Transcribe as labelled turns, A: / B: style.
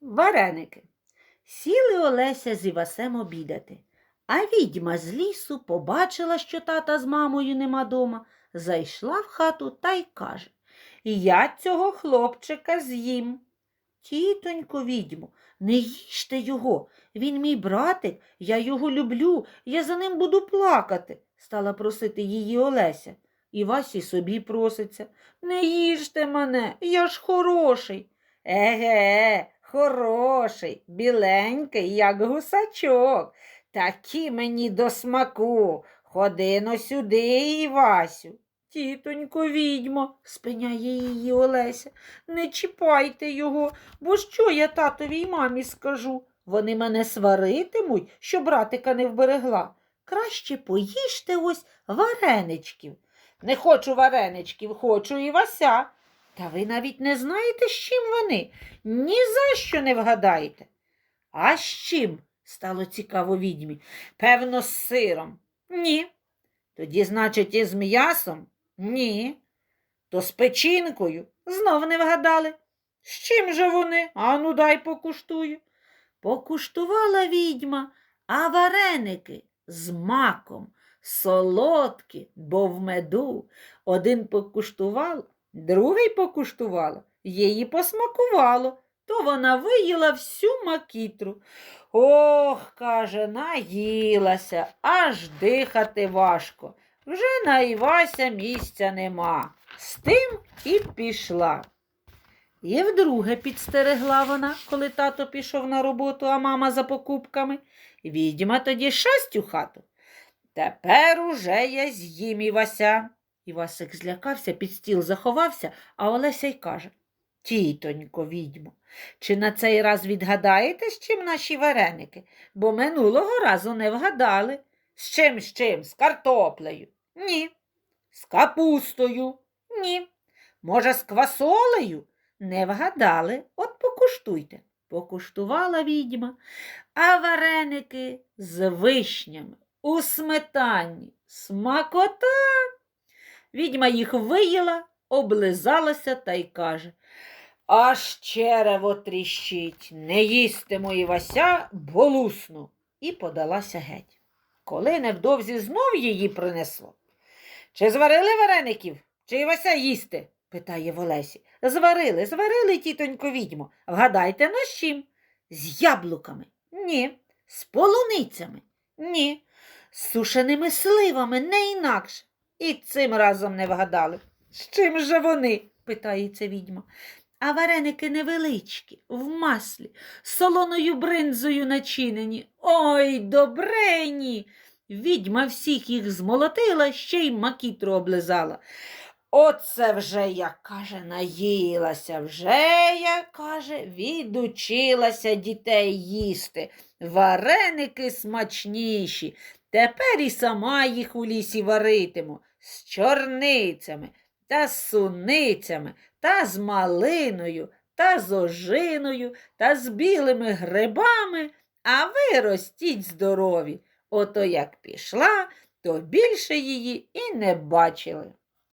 A: Вареники. Сіли Олеся з Івасем обідати. А відьма з лісу побачила, що тата з мамою нема дома, зайшла в хату та й каже Я цього хлопчика з'їм. Тітонько відьмо, не їжте його. Він мій братик, я його люблю, я за ним буду плакати, стала просити її Олеся. І Васі собі проситься. Не їжте мене, я ж хороший. Еге, хороший, біленький, як гусачок. Такі мені до смаку. Ходи но сюди, Івасю. Тітонько, відьмо, спиняє її Олеся. Не чіпайте його, бо що я татові й мамі скажу? Вони мене сваритимуть, що братика не вберегла. Краще поїжте ось вареничків. Не хочу вареничків, хочу і вася. Та ви навіть не знаєте, з чим вони. Ні за що не вгадаєте. А з чим? стало цікаво відьмі. Певно, з сиром. Ні. Тоді, значить, із м'ясом? Ні. То з печінкою? Знов не вгадали. З чим же вони? Ану, дай покуштую. Покуштувала відьма, а вареники з маком, солодкі, бо в меду. Один покуштувала, другий покуштувала, її посмакувало, то вона виїла всю макітру. Ох, каже, наїлася, аж дихати важко. Вже на Івася місця нема. З тим і пішла. І вдруге підстерегла вона, коли тато пішов на роботу, а мама за покупками. Відьма тоді шасть у хату. Тепер уже я з'їм Івася. Івасик злякався, під стіл заховався, а Олеся й каже Тітонько, відьмо, чи на цей раз відгадаєте, з чим наші вареники? Бо минулого разу не вгадали. З чим, з чим? З картоплею? Ні. З капустою? Ні. Може, з квасолею? Не вгадали, от покуштуйте. Покуштувала відьма, а вареники з вишнями у сметані. Смакота. Відьма їх виїла, облизалася та й каже Аж черево тріщить, не їстиму і Вася, бо лусну. І подалася геть. Коли невдовзі знов її принесло. Чи зварили вареників, чи Вася їсти? питає в Олесі. Зварили, зварили, тітонько відьмо. Вгадайте, на чим? З яблуками? Ні. З полуницями? Ні. З сушеними сливами, не інакше. І цим разом не вгадали. З чим же вони? питається відьма. А вареники невеличкі, в маслі, солоною бринзою начинені. Ой, добрені! Відьма всіх їх змолотила, ще й макітру облизала. Оце вже, як каже, наїлася, вже, як каже, відучилася дітей їсти. Вареники смачніші. Тепер і сама їх у лісі варитиму з чорницями та з суницями, та з малиною, та з ожиною, та з білими грибами, а ви ростіть здорові. Ото як пішла, то більше її і не бачили.